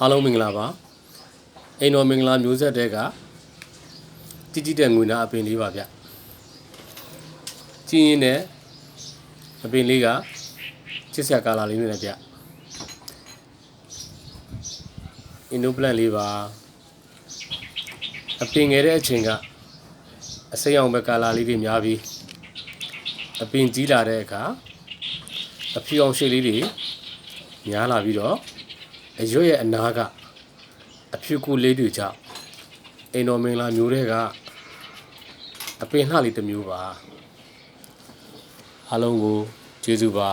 အားလုံးမင်္ဂလာပါအိမ်တော်မင်္ဂလာမျိုးဆက်တဲ့ကတိတိတဲ့ငွေနာအပင်လေးပါဗျကြီးရင်နဲ့အပင်လေးကချစ်စရာကာလာလေးနဲ့ဗျအင်ဒိုပလန်လေးပါအပင်ငယ်တဲ့အချိန်ကအစိမ်းအောင်ပဲကာလာလေးတွေများပြီးအပင်ကြီးလာတဲ့အခါအဖြူအောင်ရှေ့လေးတွေများလာပြီးတော့ အရွက်ရဲ့အနာကအဖြူကူလေးတွေကြောင့်အိမ်တော်မင်္ဂလာမျိုးတွေကအပင်လှလေးတစ်မျိုးပါအားလုံးကိုကျေးဇူးပါ